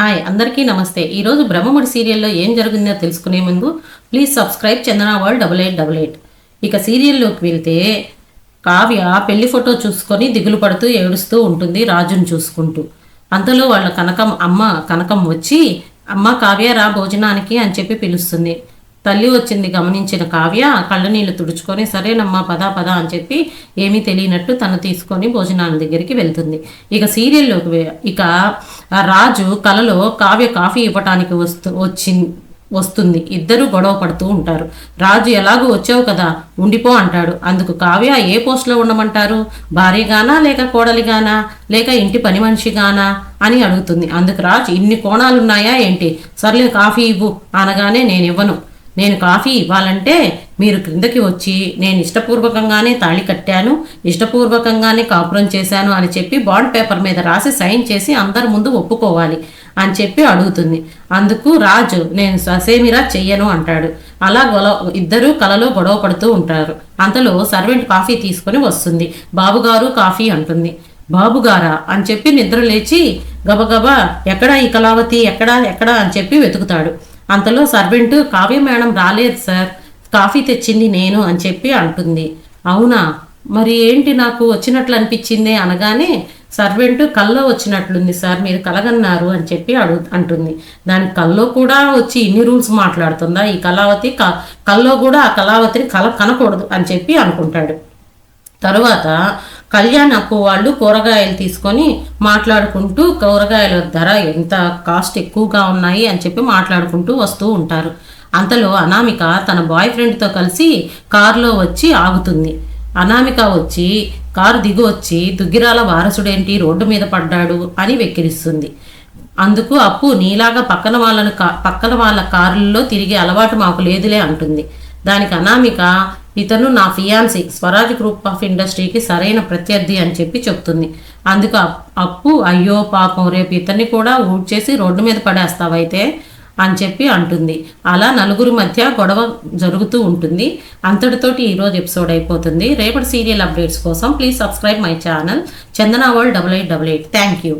Hi అందరికీ నమస్తే. ఈరోజు బ్రహ్మముడి సీరియల్లో ఏం జరిగిందో తెలుసుకునే ముందు please subscribe Chandana world double eight double eight. ఇక సీరియల్లోకి వెళ్తే కావ్య పెళ్ళి ఫోటో చూసుకొని దిగులు పడుతూ ఏడుస్తూ ఉంటుంది రాజును చూసుకుంటూ. అంతలో వాళ్ళ కనకం అమ్మ కనకం వచ్చి అమ్మ కావ్య రా భోజనానికి అని చెప్పి పిలుస్తుంది. తల్లి వచ్చింది గమనించిన కావ్య కళ్ళనీళ్ళు తుడుచుకొని సరేనమ్మా పదా పదా అని చెప్పి ఏమీ తెలియనట్టు తను తీసుకొని భోజనాల దగ్గరికి వెళ్తుంది. ఇక సీరియల్లోకి ఇక రాజు కలలో కావ్య కాఫీ ఇవ్వటానికి వస్తూ వచ్చి వస్తుంది. ఇద్దరు గొడవ పడుతూ ఉంటారు. రాజు ఎలాగూ వచ్చావు కదా ఉండిపో అంటాడు. అందుకు కావ్య ఏ పోస్ట్లో ఉండమంటారు? భార్యగానా లేక కోడలిగానా? లేక ఇంటి పని మనిషిగానా? అని అడుగుతుంది. అందుకు రాజు ఇన్ని కోణాలున్నాయా ఏంటి? సర్లే కాఫీ ఇవ్వు అనగానే నేను ఇవ్వను నేను కాఫీ ఇవ్వాలంటే మీరు క్రిందకి వచ్చి నేను ఇష్టపూర్వకంగానే తాళి కట్టాను ఇష్టపూర్వకంగానే కాపురం చేశాను అని చెప్పి బాండ్ పేపర్ మీద రాసి సైన్ చేసి అందరి ముందు ఒప్పుకోవాలి అని చెప్పి అడుగుతుంది. అందుకు రాజు నేను ససేమిరా చెయ్యను అంటాడు. అలా గొలవ ఇద్దరు కలలో గొడవ పడుతూ ఉంటారు. అంతలో సర్వెంట్ కాఫీ తీసుకొని వస్తుంది. బాబుగారు కాఫీ అంటుంది. బాబుగారా? అని చెప్పి నిద్ర లేచి గబగబా ఎక్కడా ఈ కళావతి? ఎక్కడా? ఎక్కడా? అని చెప్పి వెతుకుతాడు. అంతలో సర్వెంట్ కావ్య మేడం రాలేదు సార్. కాఫీ తెచ్చింది నేను అని చెప్పి అంటుంది. అవునా? మరి ఏంటి నాకు వచ్చినట్లు అనిపించింది అనగానే సర్వెంట్ కల్లో వచ్చినట్లుంది సార్ మీరు కలగన్నారు అని చెప్పి అడుగు అంటుంది. దాని కల్లో కూడా వచ్చి ఇన్ని రూల్స్ మాట్లాడుతుందా? ఈ కళావతి క కల్లో కూడా ఆ కళావతిని కల కనకూడదు అని చెప్పి అనుకుంటాడు. తరువాత కళ్యాణ్ అప్పు వాళ్ళు కూరగాయలు తీసుకొని మాట్లాడుకుంటూ కూరగాయల ధర ఎంత కాస్ట్ ఎక్కువగా ఉన్నాయి అని చెప్పి మాట్లాడుకుంటూ వస్తూ ఉంటారు. అంతలో అనామిక తన బాయ్ ఫ్రెండ్తో కలిసి కారులో వచ్చి ఆగుతుంది. అనామిక వచ్చి కారు దిగి వచ్చి దుగ్గిరాల వారసుడేంటి రోడ్డు మీద పడ్డాడు అని వెక్కిరిస్తుంది. అందుకు అప్పు నీలాగా పక్కన వాళ్ళను కా పక్కన వాళ్ళ కారుల్లో తిరిగే అలవాటు మాకు లేదులే అంటుంది. దానికి అనామిక ఇతను నా ఫియాన్సీ స్వరాజ్ గ్రూప్ ఆఫ్ ఇండస్ట్రీకి సరైన ప్రత్యర్థి అని చెప్పి చెప్తుంది. అందుకు అప్- అప్పు అయ్యో పాపం రేపు ఇతన్ని కూడా ఊడ్ చేసి రోడ్డు మీద పడేస్తావైతే అని చెప్పి అంటుంది. అలా నలుగురి మధ్య గొడవ జరుగుతూ ఉంటుంది. అంతటితోటి ఈరోజు ఎపిసోడ్ అయిపోతుంది. రేపటి సీరియల్ అప్డేట్స్ కోసం please subscribe my channel. Chandana world double eight double eight. Thank you.